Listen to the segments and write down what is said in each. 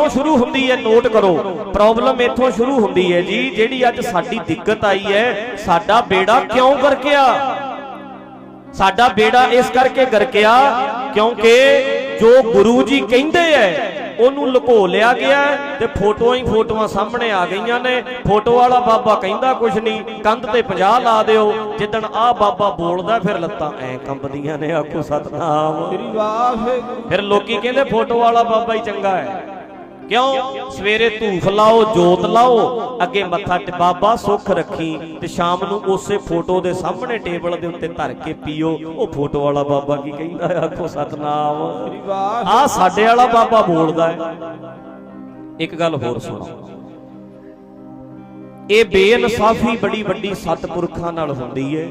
ਕਿੱਥੋਂ ਸ਼ੁਰੂ ਹੁੰਦੀ ਹੈ ਨੋਟ ਕਰੋ। ਪ੍ਰੋਬਲਮ ਇੱਥੋਂ ਸ਼ੁਰੂ ਹੁੰਦੀ ਹੈ ਜੀ ਜਿਹੜੀ ਅੱਜ ਸਾਡੀ ਦਿੱਕਤ ਆਈ ਹੈ ਸਾਡਾ ਬੇੜਾ ਕਿਉਂ ਗਰਕਿਆ? ਸਾਡਾ ਬੇੜਾ ਇਸ ਕਰਕੇ ਗਰਕਿਆ ਕਿਉਂਕਿ ਜੋ ਗੁਰੂ ਜੀ ਕਹਿੰਦੇ ਐ ਉਹਨੂੰ ਲੁਕੋ ਲਿਆ ਗਿਆ ਤੇ ਫੋਟੋਆਂ ਹੀ ਫੋਟੋਆਂ ਸਾਹਮਣੇ ਆ ਗਈਆਂ ਨੇ। ਫੋਟੋ ਵਾਲਾ ਬਾਬਾ ਕਹਿੰਦਾ ਕੁਛ ਨਹੀਂ ਕੰਧ ਤੇ 50 ਲਾ ਦਿਓ ਜਿੱਦਣ ਆ ਬਾਬਾ ਬੋਲਦਾ ਫਿਰ ਲੱਤਾਂ ਐ ਕੰਬਦੀਆਂ ਨੇ ਆਖੋ ਸਤਨਾਮ। ਸ੍ਰੀ ਵਾਹਿਗੁਰੂ। ਫਿਰ ਲੋਕੀ ਕਹਿੰਦੇ ਫੋਟੋ ਵਾਲਾ ਬਾਬਾ ਹੀ ਚੰਗਾ ਹੈ ਕਿਉਂ? ਸਵੇਰੇ ਧੂਫ ਲਾਓ, ਜੋਤ ਲਾਓ, ਅੱਗੇ ਮੱਥਾ ਤੇ ਬਾਬਾ ਸੁੱਖ ਰੱਖੀ ਤੇ ਸ਼ਾਮ ਨੂੰ ਉਸੇ ਫੋਟੋ ਦੇ ਸਾਹਮਣੇ ਟੇਬਲ ਦੇ ਉੱਤੇ ਧਰ ਕੇ ਪੀਓ। ਉਹ ਫੋਟੋ ਵਾਲਾ ਬਾਬਾ ਕੀ ਕਹਿੰਦਾ ਹੈ? ਆਖੋ, ਸਤਨਾਮ। ਆ ਸਾਡੇ ਵਾਲਾ ਬਾਬਾ ਬੋਲਦਾ ਹੈ। ਇੱਕ ਗੱਲ ਹੋਰ ਸੁਣੋ। ਇਹ ਬੇਇਨਸਾਫੀ ਬੜੀ ਵੱਡੀ ਸਤਪੁਰਖਾਂ ਨਾਲ ਹੁੰਦੀ ਹੈ।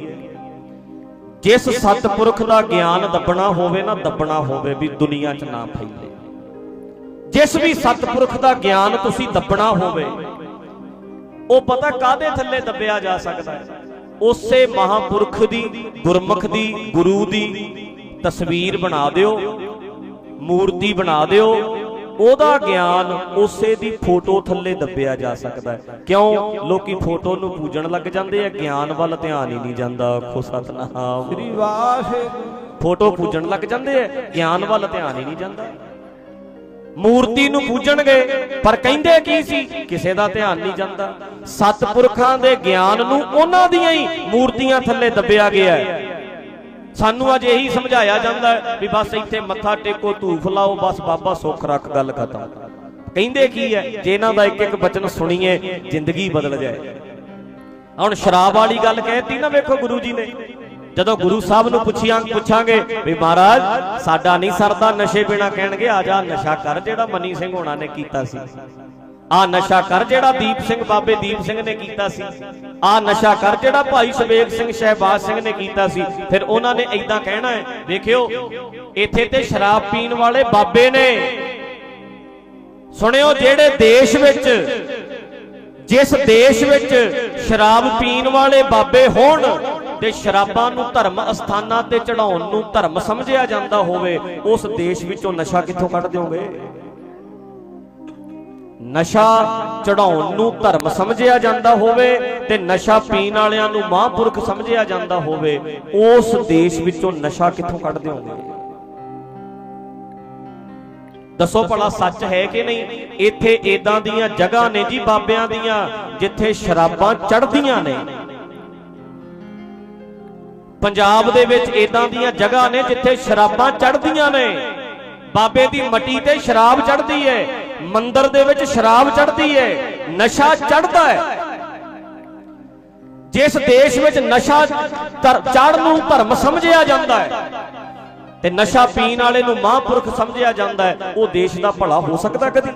ਜਿਸ ਸਤਪੁਰਖ ਦਾ ਗਿਆਨ ਦੱਬਣਾ ਹੋਵੇ ਨਾ, ਦੱਬਣਾ ਹੋਵੇ ਵੀ ਦੁਨੀਆ 'ਚ ਨਾ ਫੈਲੇ। ਜਿਸ ਵੀ ਸਤਪੁਰਖ ਦਾ ਗਿਆਨ ਤੁਸੀਂ ਦੱਬਣਾ ਹੋਵੇ ਉਹ ਪਤਾ ਕਾਦੇ ਥੱਲੇ ਦੱਬਿਆ ਜਾ ਸਕਦਾ ਹੈ? ਉਸੇ ਮਹਾਪੁਰਖ ਦੀ ਗੁਰਮੁਖ ਦੀ ਗੁਰੂ ਦੀ ਤਸਵੀਰ ਬਣਾ ਦਿਓ ਮੂਰਤੀ ਬਣਾ ਦਿਓ ਉਹਦਾ ਗਿਆਨ ਉਸੇ ਦੀ ਫੋਟੋ ਥੱਲੇ ਦੱਬਿਆ ਜਾ ਸਕਦਾ ਹੈ। ਕਿਉਂ? ਲੋਕੀ ਫੋਟੋ ਨੂੰ ਪੂਜਣ ਲੱਗ ਜਾਂਦੇ ਆ ਗਿਆਨ ਵੱਲ ਧਿਆਨ ਹੀ ਨਹੀਂ ਜਾਂਦਾ। ਆਖੋ ਸਤਨਾਮ। ਸ੍ਰੀ ਵਾਹਿਗੁਰੂ। ਫੋਟੋ ਪੂਜਣ ਲੱਗ ਜਾਂਦੇ ਆ ਗਿਆਨ ਵੱਲ ਧਿਆਨ ਹੀ ਨਹੀਂ ਜਾਂਦਾ। ਮੂਰਤੀ ਨੂੰ ਪੂਜਣਗੇ। ਪਰ ਕਹਿੰਦੇ ਕੀ ਸੀ? ਕਿਸੇ ਦਾ ਧਿਆਨ ਨਹੀਂ ਜਾਂਦਾ। ਸਤਪੁਰਖਾਂ ਦੇ ਗਿਆਨ ਨੂੰ ਉਹਨਾਂ ਦੀਆਂ ਹੀ ਮੂਰਤੀਆਂ ਥੱਲੇ ਦੱਬਿਆ ਗਿਆ ਹੈ। ਸਾਨੂੰ ਅੱਜ ਇਹੀ ਸਮਝਾਇਆ ਜਾਂਦਾ ਵੀ ਬਸ ਇੱਥੇ ਮੱਥਾ ਟੇਕੋ, ਧੂਫ ਲਾਓ, ਬਸ ਬਾਬਾ ਸੁੱਖ ਰੱਖ, ਗੱਲ ਖਤਮ। ਕਹਿੰਦੇ ਕੀ ਹੈ? ਜੇ ਇਹਨਾਂ ਦਾ ਇੱਕ ਇੱਕ ਬਚਨ ਸੁਣੀਏ, ਜ਼ਿੰਦਗੀ ਬਦਲ ਜਾਏ। ਹੁਣ ਸ਼ਰਾਬ ਵਾਲੀ ਗੱਲ ਕਹਿਤੀ ਨਾ ਵੇਖੋ ਗੁਰੂ ਜੀ ਨੇ। ਜਦੋਂ ਗੁਰੂ ਸਾਹਿਬ ਨੂੰ ਪੁੱਛੀਆਂ ਪੁੱਛਾਂਗੇ ਵੀ ਮਹਾਰਾਜ, ਸਾਡਾ ਨਹੀਂ ਸਰਦਾ, ਨਸ਼ੇ ਬਿਨਾ ਕਹਿਣਗੇ, ਆ ਜਾ, ਨਸ਼ਾ ਕਰ ਜਿਹੜਾ ਮਨੀ ਸਿੰਘ ਹੋਣਾ ਨੇ ਕੀਤਾ ਸੀ। ਆ ਨਸ਼ਾ ਕਰ ਜਿਹੜਾ ਦੀਪ ਸਿੰਘ ਬਾਬੇ ਦੀਪ ਸਿੰਘ ਨੇ ਕੀਤਾ ਸੀ। ਆ ਨਸ਼ਾ ਕਰ ਜਿਹੜਾ ਭਾਈ ਸ਼ਵੇਕ ਸਿੰਘ ਸ਼ਹਿਬਾਜ਼ ਸਿੰਘ ਨੇ ਕੀਤਾ ਸੀ। ਫਿਰ ਉਹਨਾਂ ਨੇ ਐਦਾਂ ਕਹਿਣਾ ਹੈ, ਵੇਖਿਓ, ਇੱਥੇ ਤੇ ਸ਼ਰਾਬ ਪੀਣ ਵਾਲੇ ਬਾਬੇ ਨੇ। ਸੁਣਿਓ, ਜਿਹੜੇ ਦੇਸ਼ ਵਿੱਚ, ਜਿਸ ਦੇਸ਼ ਵਿੱਚ ਸ਼ਰਾਬ ਪੀਣ ਵਾਲੇ ਬਾਬੇ ਹੋਣ ਤੇ ਸ਼ਰਾਬਾਂ ਨੂੰ ਧਰਮ ਅਸਥਾਨਾਂ ਤੇ ਚੜਾਉਣ ਨੂੰ ਧਰਮ ਸਮਝਿਆ ਜਾਂਦਾ ਹੋਵੇ, ਉਸ ਦੇਸ਼ ਵਿੱਚੋਂ ਨਸ਼ਾ ਕਿੱਥੋਂ ਕੱਢ ਦਿਓਗੇ? ਨਸ਼ਾ ਚੜਾਉਣ ਨੂੰ ਧਰਮ ਸਮਝਿਆ ਜਾਂਦਾ ਹੋਵੇ ਤੇ ਨਸ਼ਾ ਪੀਣ ਵਾਲਿਆਂ ਨੂੰ ਮਹਾਂਪੁਰਖ ਸਮਝਿਆ ਜਾਂਦਾ ਹੋਵੇ, ਉਸ ਦੇਸ਼ ਵਿੱਚੋਂ ਨਸ਼ਾ ਕਿੱਥੋਂ ਕੱਢ ਦਿਓਗੇ? ਦੱਸੋ ਭਲਾ ਸੱਚ ਹੈ ਕਿ ਨਹੀਂ? ਇੱਥੇ ਇਦਾਂ ਦੀਆਂ ਜਗ੍ਹਾ ਨੇ ਜੀ ਬਾਬਿਆਂ ਦੀਆਂ ਜਿੱਥੇ ਸ਼ਰਾਬਾਂ ਚੜ੍ਹਦੀਆਂ ਨੇ। ਪੰਜਾਬ ਦੇ ਵਿੱਚ ਇਦਾਂ ਦੀਆਂ ਜਗ੍ਹਾ ਨੇ ਜਿੱਥੇ ਸ਼ਰਾਬਾਂ ਚੜ੍ਹਦੀਆਂ ਨੇ। ਬਾਬੇ ਦੀ ਮਟੀ ਤੇ ਸ਼ਰਾਬ ਚੜ੍ਹਦੀ ਹੈ ਮੰਦਰ ਦੇ ਵਿੱਚ ਸ਼ਰਾਬ ਚੜ੍ਹਦੀ ਹੈ ਨਸ਼ਾ ਚੜ੍ਹਦਾ ਹੈ ਜਿਸ ਦੇਸ਼ ਵਿੱਚ ਨਸ਼ਾ ਚੜ੍ਹਨ ਨੂੰ ਧਰਮ ਸਮਝਿਆ ਜਾਂਦਾ ਹੈ ਤੇ ਨਸ਼ਾ ਪੀਣ ਵਾਲੇ ਨੂੰ ਮਹਾਂਪੁਰਖ ਸਮਝਿਆ ਜਾਂਦਾ ਹੈ ਉਹ ਦੇਸ਼ ਦਾ ਭਲਾ ਹੋ ਸਕਦਾ ਕਦੀ?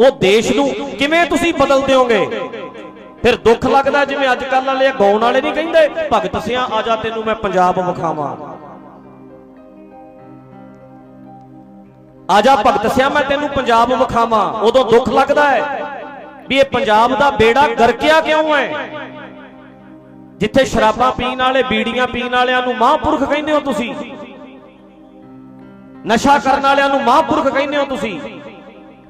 ਉਹ ਦੇਸ਼ ਨੂੰ ਕਿਵੇਂ ਤੁਸੀਂ ਬਦਲ ਦਿਓਗੇ ਫਿਰ ਦੁੱਖ ਲੱਗਦਾ ਜਿਵੇਂ ਅੱਜ ਕੱਲ ਵਾਲੇ ਗਾਉਣ ਵਾਲੇ ਨਹੀਂ ਕਹਿੰਦੇ, ਭਗਤ ਸਿਆ, ਆ ਜਾ ਤੈਨੂੰ ਮੈਂ ਪੰਜਾਬ ਵਿਖਾਵਾਂ। ਆ ਜਾ ਭਗਤ ਸਿਆਂ, ਮੈਂ ਤੈਨੂੰ ਪੰਜਾਬ ਵਿਖਾਵਾਂ। ਉਦੋਂ ਦੁੱਖ ਲੱਗਦਾ ਹੈ ਵੀ ਇਹ ਪੰਜਾਬ ਦਾ ਬੇੜਾ ਗਰਕਿਆ ਕਿਉਂ ਹੈ? ਜਿੱਥੇ ਸ਼ਰਾਬਾਂ ਪੀਣ ਵਾਲੇ, ਬੀੜੀਆਂ ਪੀਣ ਵਾਲਿਆਂ ਨੂੰ ਮਹਾਂਪੁਰਖ ਕਹਿੰਦੇ ਹੋ ਤੁਸੀਂ? ਨਸ਼ਾ ਕਰਨ ਵਾਲਿਆਂ ਨੂੰ ਮਹਾਂਪੁਰਖ ਕਹਿੰਦੇ ਹੋ ਤੁਸੀਂ?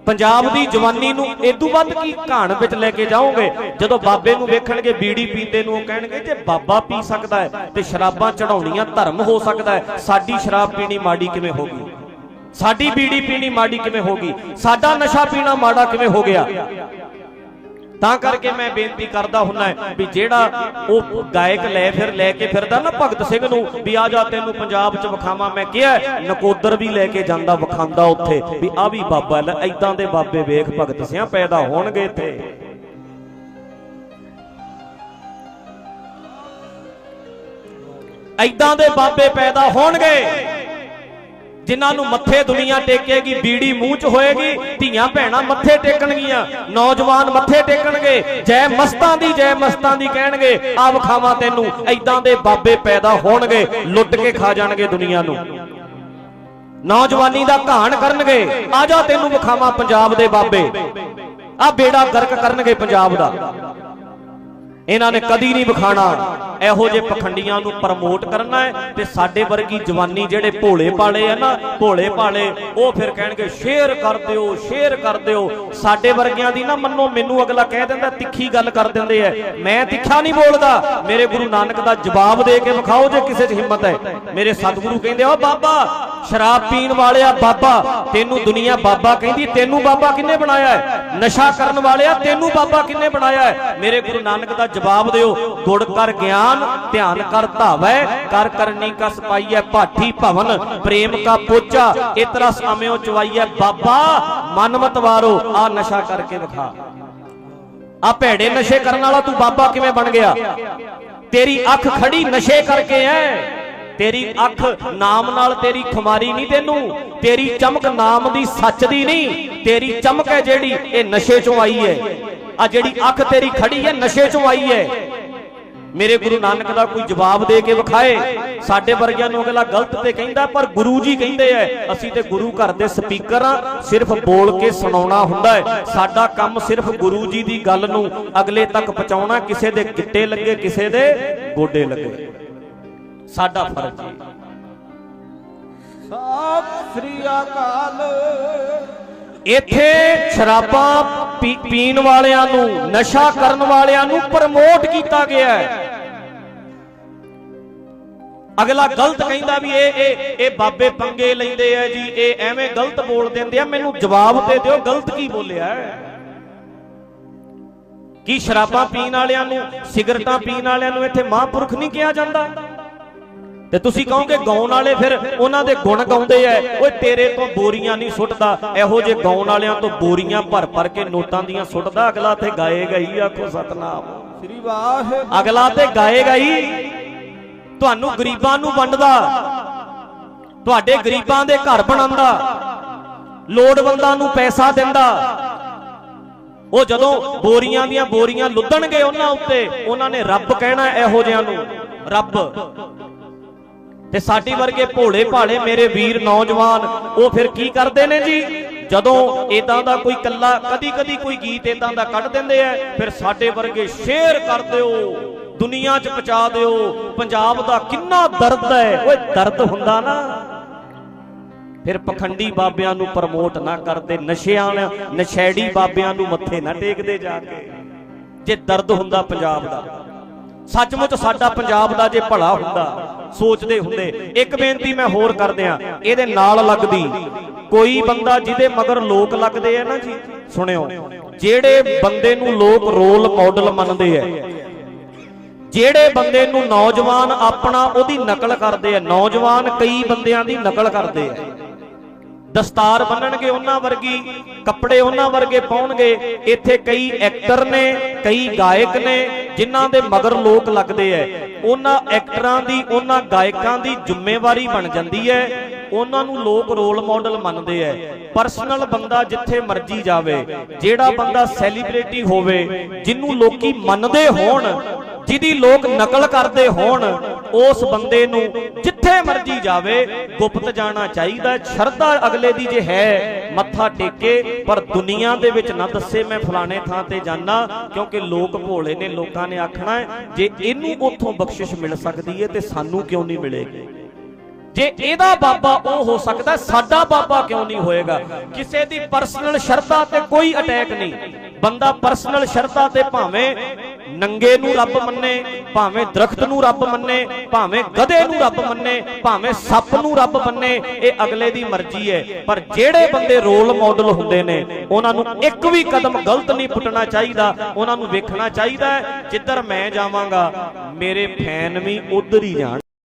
ਪੰਜਾਬ ਦੀ ਜਵਾਨੀ ਨੂੰ ਇਦੋਂ ਵੱਧ ਕੀ ਘਾਣ ਵਿੱਚ ਲੈ ਕੇ ਜਾਓਗੇ? ਜਦੋਂ ਬਾਬੇ ਨੂੰ ਵੇਖਣਗੇ, ਬੀੜੀ ਪੀਂਦੇ ਨੂੰ ਉਹ ਕਹਿਣਗੇ, ਜੇ ਬਾਬਾ ਪੀ ਸਕਦਾ ਹੈ, ਤੇ ਸ਼ਰਾਬਾਂ ਚੜਾਉਣੀਆਂ ਧਰਮ ਹੋ ਸਕਦਾ ਹੈ, ਸਾਡੀ ਸ਼ਰਾਬ ਪੀਣੀ ਮਾੜੀ ਕਿਵੇਂ ਹੋ ਗਈ? ਸਾਡੀ ਬੀੜੀ ਪੀਣੀ ਮਾੜੀ ਕਿਵੇਂ ਹੋ ਗਈ? ਸਾਡਾ ਨਸ਼ਾ ਪੀਣਾ ਮਾੜਾ ਕਿਵੇਂ ਹੋ ਗਿਆ? ਤਾਂ ਕਰਕੇ ਮੈਂ ਬੇਨਤੀ ਕਰਦਾ ਹੁੰਨਾ ਵੀ ਜਿਹੜਾ ਉਹ ਗਾਇਕ ਲੈ ਫਿਰ ਲੈ ਕੇ ਫਿਰਦਾ ਨਾ ਭਗਤ ਸਿੰਘ ਨੂੰ ਵੀ ਆ ਜਾ ਤੈਨੂੰ ਪੰਜਾਬ 'ਚ ਵਿਖਾਵਾਂ, ਮੈਂ ਕਿਹਾ ਨਕੋਦਰ ਵੀ ਲੈ ਕੇ ਜਾਂਦਾ ਵਿਖਾਉਂਦਾ ਉੱਥੇ, ਵੀ ਆ ਵੀ ਬਾਬਾ ਲੈ ਐਦਾਂ ਦੇ ਬਾਬੇ ਵੇਖ ਭਗਤ ਸਿੰਘ ਪੈਦਾ ਹੋਣਗੇ ਇੱਥੇ। ਐਦਾਂ ਦੇ ਬਾਬੇ ਪੈਦਾ ਹੋਣਗੇ। ਜਿਨ੍ਹਾਂ ਨੂੰ ਮੱਥੇ ਦੁਨੀਆ ਟੇਕੇਗੀ, ਬੀੜੀ ਮੂੰਹ 'ਚ ਹੋਏਗੀ, ਧੀਆਂ ਭੈਣਾਂ ਮੱਥੇ ਟੇਕਣਗੀਆਂ, ਨੌਜਵਾਨ ਮੱਥੇ ਟੇਕਣਗੇ, ਜੈ ਮਸਤਾਂ ਦੀ, ਜੈ ਮਸਤਾਂ ਦੀ ਕਹਿਣਗੇ ਆ ਵਿਖਾਵਾਂ ਤੈਨੂੰ ਐਦਾਂ ਦੇ ਬਾਬੇ ਪੈਦਾ ਹੋਣਗੇ, ਲੁੱਟ ਕੇ ਖਾ ਜਾਣਗੇ ਦੁਨੀਆ ਨੂੰ। ਨੌਜਵਾਨੀ ਦਾ ਘਾਣ ਕਰਨਗੇ, ਆ ਜਾ ਤੈਨੂੰ ਵਿਖਾਵਾਂ ਪੰਜਾਬ ਦੇ ਬਾਬੇ। ਆ ਬੇੜਾ ਗਰਕ ਕਰਨਗੇ ਪੰਜਾਬ ਦਾ। ਇਹਨਾਂ ਨੇ ਕਦੀ ਨਹੀਂ ਵਿਖਾਣਾ। ਇਹੋ ਜਿਹੇ ਪਖੰਡੀਆਂ ਨੂੰ ਪ੍ਰਮੋਟ ਕਰਨਾ ਹੈ ਤੇ ਸਾਡੇ ਵਰਗੀ ਜਵਾਨੀ ਜਿਹੜੇ ਭੋਲੇ ਪਾਲੇ ਆ ਨਾ, ਭੋਲੇ ਪਾਲੇ ਉਹ ਫਿਰ ਕਹਿਣਗੇ, ਸ਼ੇਅਰ ਕਰ ਦਿਓ, ਸ਼ੇਅਰ ਕਰ ਦਿਓ। ਸਾਡੇ ਵਰਗਿਆਂ ਦੀ ਨਾ ਮੰਨੋ, ਮੈਨੂੰ ਅਗਲਾ ਕਹਿ ਦਿੰਦਾ, ਤਿੱਖੀ ਗੱਲ ਕਰ ਦਿੰਦੇ ਐ ਮੈਂ ਤਿੱਖਾ ਨਹੀਂ ਬੋਲਦਾ। ਮੇਰੇ ਗੁਰੂ ਨਾਨਕ ਦਾ ਜਵਾਬ ਦੇ ਕੇ ਵਿਖਾਓ ਜੇ ਕਿਸੇ 'ਚ ਹਿੰਮਤ ਹੈ। ਮੇਰੇ ਸਤਿਗੁਰੂ ਕਹਿੰਦੇ, ਓ ਬਾਬਾ, ਸ਼ਰਾਬ ਪੀਣ ਵਾਲਿਆ ਬਾਬਾ, ਤੈਨੂੰ ਦੁਨੀਆ ਬਾਬਾ ਕਹਿੰਦੀ, ਤੈਨੂੰ ਬਾਬਾ ਕਿੰਨੇ ਬਣਾਇਆ ਹੈ? ਨਸ਼ਾ ਕਰਨ ਵਾਲਿਆ, ਤੈਨੂੰ ਬਾਬਾ ਕਿੰਨੇ ਬਣਾਇਆ ਹੈ? ਮੇਰੇ ਗੁਰੂ ਨਾਨਕ ਦਾ ਜਵਾਬ ਦਿਓ, ਗੁੜ ਕਰ ਗਿਆਨ, ਧਿਆਨ ਕਰ ਧਾਵੈ, ਕਰ ਕਰਨੀ ਕਸ ਪਾਈਐ ਭਾਠੀ ਭਵਨ, ਪ੍ਰੇਮ ਕਾ ਪੋਚਾ, ਇਤਰਾ ਸਾਮਿਓ ਚਵਾਈਐ ਬਾਬਾ ਮਨਮਤ ਵਾਰੋ, ਆ ਨਸ਼ਾ ਕਰਕੇ ਵਿਖਾ। ਆ ਭੈੜੇ ਨਸ਼ੇ ਕਰਨ ਵਾਲਾ ਤੂੰ ਬਾਬਾ ਕਿਵੇਂ ਬਣ ਗਿਆ? ਤੇਰੀ ਅੱਖ ਖੜੀ ਨਸ਼ੇ ਕਰਕੇ ਐ। ਤੇਰੀ ਅੱਖ ਨਾਮ ਨਾਲ ਤੇਰੀ ਖੁਮਾਰੀ ਨਹੀਂ ਤੈਨੂੰ। ਤੇਰੀ ਚਮਕ ਨਾਮ ਦੀ ਸੱਚ ਦੀ ਨਹੀਂ। ਤੇਰੀ ਚਮਕ ਹੈ ਜਿਹੜੀ, ਇਹ ਨਸ਼ੇ ਚੋਂ ਆਈ ਹੈ। ਆ ਜਿਹੜੀ ਅੱਖ ਤੇਰੀ ਖੜੀ ਹੈ, ਨਸ਼ੇ ਚੋਂ ਆਈ ਹੈ। ਮੇਰੇ ਗੁਰੂ ਨਾਨਕ ਦਾ ਕੋਈ ਜਵਾਬ ਦੇ ਕੇ ਵਿਖਾਏ। ਸਾਡੇ ਵਰਗਿਆਂ ਨੂੰ ਅਗਲਾ ਗਲਤ ਤੇ ਕਹਿੰਦਾ, ਪਰ ਗੁਰੂ ਜੀ ਕਹਿੰਦੇ ਐ, ਅਸੀਂ ਤੇ ਗੁਰੂ ਘਰ ਦੇ ਸਪੀਕਰ ਆ, ਸਿਰਫ ਬੋਲ ਕੇ ਸੁਣਾਉਣਾ ਹੁੰਦਾ ਹੈ ਸਾਡਾ ਕੰਮ ਸਿਰਫ ਗੁਰੂ ਜੀ ਦੀ ਗੱਲ ਨੂੰ ਅਗਲੇ ਤੱਕ ਪਹੁੰਚਾਉਣਾ, ਕਿਸੇ ਦੇ ਗਿੱਟੇ ਲੱਗੇ, ਕਿਸੇ ਦੇ ਗੋਡੇ ਲੱਗੇ। ਸਾਡਾ ਫਰਜ਼ ਹੈ ਸਤਿ ਸ੍ਰੀ ਅਕਾਲ। ਇੱਥੇ ਸ਼ਰਾਬਾਂ ਪੀ- ਪੀਣ ਵਾਲਿਆਂ ਨੂੰ, ਨਸ਼ਾ ਕਰਨ ਵਾਲਿਆਂ ਨੂੰ ਪ੍ਰਮੋਟ ਕੀਤਾ ਗਿਆ ਹੈ। ਅਗਲਾ ਗਲਤ ਕਹਿੰਦਾ ਵੀ ਇਹ ਇਹ ਇਹ ਬਾਬੇ ਪੰਗੇ ਲੈਂਦੇ ਆ ਜੀ, ਇਹ ਐਵੇਂ ਗਲਤ ਬੋਲ ਦਿੰਦੇ ਆ, ਮੈਨੂੰ ਜਵਾਬ ਦੇ ਦਿਓ, ਗਲਤ ਕੀ ਬੋਲਿਆ ਕੀ ਸ਼ਰਾਬਾਂ ਪੀਣ ਵਾਲਿਆਂ ਨੂੰ, ਸਿਗਰਟਾਂ ਪੀਣ ਵਾਲਿਆਂ ਨੂੰ ਇੱਥੇ ਮਹਾਂਪੁਰਖ ਨਹੀਂ ਕਿਹਾ ਜਾਂਦਾ? ਤੇ ਤੁਸੀਂ ਕਹੋਗੇ ਗਾਉਣ ਵਾਲੇ ਫਿਰ ਉਹਨਾਂ ਦੇ ਗੁਣ ਗਾਉਂਦੇ ਐ। ਓਏ ਤੇਰੇ ਤੋਂ ਬੋਰੀਆਂ ਨਹੀਂ ਸੁੱਟਦਾ। ਇਹੋ ਜੇ ਗਾਉਣ ਵਾਲਿਆਂ ਤੋਂ ਬੋਰੀਆਂ ਭਰ ਭਰ ਕੇ ਨੋਟਾਂ ਦੀਆਂ ਸੁੱਟਦਾ। ਅਗਲਾ ਤੇ ਗਾਏਗਾ ਹੀ ਆਖੋ ਸਤਨਾਮ। ਸ੍ਰੀ ਵਾਹਿਗੁਰੂ। ਅਗਲਾ ਤੇ ਗਾਏਗਾ ਹੀ ਤੁਹਾਨੂੰ ਗਰੀਬਾਂ ਨੂੰ ਵੰਡਦਾ। ਤੁਹਾਡੇ ਗਰੀਬਾਂ ਦੇ ਘਰ ਬਣਾਉਂਦਾ। ਲੋੜਵੰਦਾਂ ਨੂੰ ਪੈਸਾ ਦਿੰਦਾ। ਉਹ ਜਦੋਂ ਬੋਰੀਆਂ ਦੀਆਂ ਬੋਰੀਆਂ ਲੁੱਦਣਗੇ ਉਹਨਾਂ ਉੱਤੇ ਉਹਨਾਂ ਨੇ ਰੱਬ ਕਹਿਣਾ ਇਹੋ ਜਿਹਾਂ ਨੂੰ ਰੱਬ। ਤੇ ਸਾਡੀ ਵਰਗੇ ਭੋਲੇ ਭਾਲੇ ਮੇਰੇ ਵੀਰ ਨੌਜਵਾਨ, ਉਹ ਫਿਰ ਕੀ ਕਰਦੇ ਨੇ ਜੀ? ਜਦੋਂ ਇਦਾਂ ਦਾ ਕੋਈ ਕੱਲਾ ਕਦੀ ਕਦੀ ਕੋਈ ਗੀਤ ਇਦਾਂ ਦਾ ਕੱਢ ਦਿੰਦੇ ਆ, ਫਿਰ ਸਾਡੇ ਵਰਗੇ ਸ਼ੇਅਰ ਕਰ ਦਿਓ, ਦੁਨੀਆ 'ਚ ਪਹੁੰਚਾ ਦਿਓ, ਪੰਜਾਬ ਦਾ ਕਿੰਨਾ ਦਰਦ ਹੈ। ਓਏ, ਦਰਦ ਹੁੰਦਾ ਨਾ। ਫਿਰ ਪਖੰਡੀ ਬਾਬਿਆਂ ਨੂੰ ਪ੍ਰਮੋਟ ਨਾ ਕਰਦੇ, ਨਸ਼ਿਆਂ ਨਸ਼ੈੜੀ ਬਾਬਿਆਂ ਨੂੰ ਮੱਥੇ ਨਾ ਟੇਕਦੇ ਜਾ ਕੇ ਜੇ ਦਰਦ ਹੁੰਦਾ ਪੰਜਾਬ ਦਾ, ਸੱਚਮੁੱਚ ਸਾਡਾ ਪੰਜਾਬ ਦਾ ਜੇ ਭਲਾ ਹੁੰਦਾ ਸੋਚਦੇ ਹੁੰਦੇ। ਇੱਕ ਬੇਨਤੀ ਮੈਂ ਹੋਰ ਕਰਦਿਆਂ ਇਹਦੇ ਨਾਲ ਲੱਗਦੀ, ਕੋਈ ਬੰਦਾ ਜਿਹਦੇ ਮਗਰ ਲੋਕ ਲੱਗਦੇ ਆ ਨਾ ਜੀ, ਸੁਣਿਓ, ਜਿਹੜੇ ਬੰਦੇ ਨੂੰ ਲੋਕ ਰੋਲ ਮਾਡਲ ਮੰਨਦੇ ਆ, ਜਿਹੜੇ ਬੰਦੇ ਨੂੰ ਨੌਜਵਾਨ ਆਪਣਾ ਉਹਦੀ ਨਕਲ ਕਰਦੇ ਆ, ਨੌਜਵਾਨ ਕਈ ਬੰਦਿਆਂ ਦੀ ਨਕਲ ਕਰਦੇ ਆ। ਦਸਤਾਰ ਬੰਨਣਗੇ ਉਹਨਾਂ ਵਰਗੀ, ਕੱਪੜੇ ਉਹਨਾਂ ਵਰਗੇ ਪਾਉਣਗੇ, ਇੱਥੇ ਕਈ ਐਕਟਰ ਨੇ, ਕਈ ਗਾਇਕ ਨੇ, ਜਿਨ੍ਹਾਂ ਦੇ ਮਗਰ ਲੋਕ ਲੱਗਦੇ ਐ ਉਹਨਾਂ ਐਕਟਰਾਂ ਦੀ, ਉਹਨਾਂ ਗਾਇਕਾਂ ਦੀ ਜ਼ਿੰਮੇਵਾਰੀ ਬਣ ਜਾਂਦੀ ਹੈ। ਉਹਨਾਂ ਨੂੰ ਲੋਕ ਰੋਲ ਮਾਡਲ ਮੰਨਦੇ ਐ ਪਰਸਨਲ ਬੰਦਾ ਜਿੱਥੇ ਮਰਜ਼ੀ ਜਾਵੇ, ਜਿਹੜਾ ਬੰਦਾ ਸੈਲੀਬ੍ਰਿਟੀ ਹੋਵੇ, ਜਿਹਨੂੰ ਲੋਕੀ ਮੰਨਦੇ ਹੋਣ, ਜਿਹਦੀ ਲੋਕ ਨਕਲ ਕਰਦੇ ਹੋਣ, ਉਸ ਬੰਦੇ ਨੂੰ ਜਿੱਥੇ ਮਰਜ਼ੀ ਜਾਵੇ, ਗੁਪਤ ਜਾਣਾ ਚਾਹੀਦਾ ਸ਼ਰਧਾ ਅਗਲੇ ਦੀ ਜੇ ਹੈ, ਮੱਥਾ ਟੇਕੇ, ਪਰ ਦੁਨੀਆ ਦੇ ਵਿੱਚ ਨਾ ਦੱਸੇ ਮੈਂ ਫਲਾਣੇ ਥਾਂ ਤੇ ਜਾਣਾ ਕਿਉਂਕਿ ਲੋਕ ਭੋਲੇ ਨੇ, ਲੋਕਾਂ ਨੇ ਆਖਣਾ ਜੇ ਇਹਨੂੰ ਉੱਥੋਂ ਬਖਸ਼ਿਸ਼ ਮਿਲ ਸਕਦੀ ਹੈ, ਤੇ ਸਾਨੂੰ ਕਿਉਂ ਨਹੀਂ ਮਿਲੇਗੀ? ਜੇ ਇਹਦਾ ਬਾਬਾ ਉਹ ਹੋ ਸਕਦਾ, ਸਾਡਾ ਬਾਬਾ ਕਿਉਂ ਨਹੀਂ ਹੋਏਗਾ? ਕਿਸੇ ਦੀ ਪਰਸਨਲ ਸ਼ਰਧਾ ਤੇ ਕੋਈ ਅਟੈਕ ਨਹੀਂ। ਬੰਦਾ ਪਰਸਨਲ ਸ਼ਰਧਾ ਤੇ ਭਾਵੇਂ ਨੰਗੇ ਨੂੰ ਰੱਬ ਮੰਨੇ, ਭਾਵੇਂ ਦਰਖਤ ਨੂੰ ਰੱਬ ਮੰਨੇ, ਭਾਵੇਂ ਗਧੇ ਨੂੰ ਰੱਬ ਮੰਨੇ, ਭਾਵੇਂ ਸੱਪ ਨੂੰ ਰੱਬ ਮੰਨੇ, ਇਹ ਅਗਲੇ ਦੀ ਮਰਜ਼ੀ ਹੈ। ਪਰ ਜਿਹੜੇ ਬੰਦੇ ਰੋਲ ਮਾਡਲ ਹੁੰਦੇ ਨੇ, ਉਹਨਾਂ ਨੂੰ ਇੱਕ ਵੀ ਕਦਮ ਗਲਤ ਨਹੀਂ ਪੁੱਟਣਾ ਚਾਹੀਦਾ, ਉਹਨਾਂ ਨੂੰ ਵੇਖਣਾ ਚਾਹੀਦਾ ਜਿੱਧਰ ਮੈਂ ਜਾਵਾਂਗਾ, ਮੇਰੇ ਫੈਨ ਵੀ ਉਧਰ ਹੀ ਜਾਣ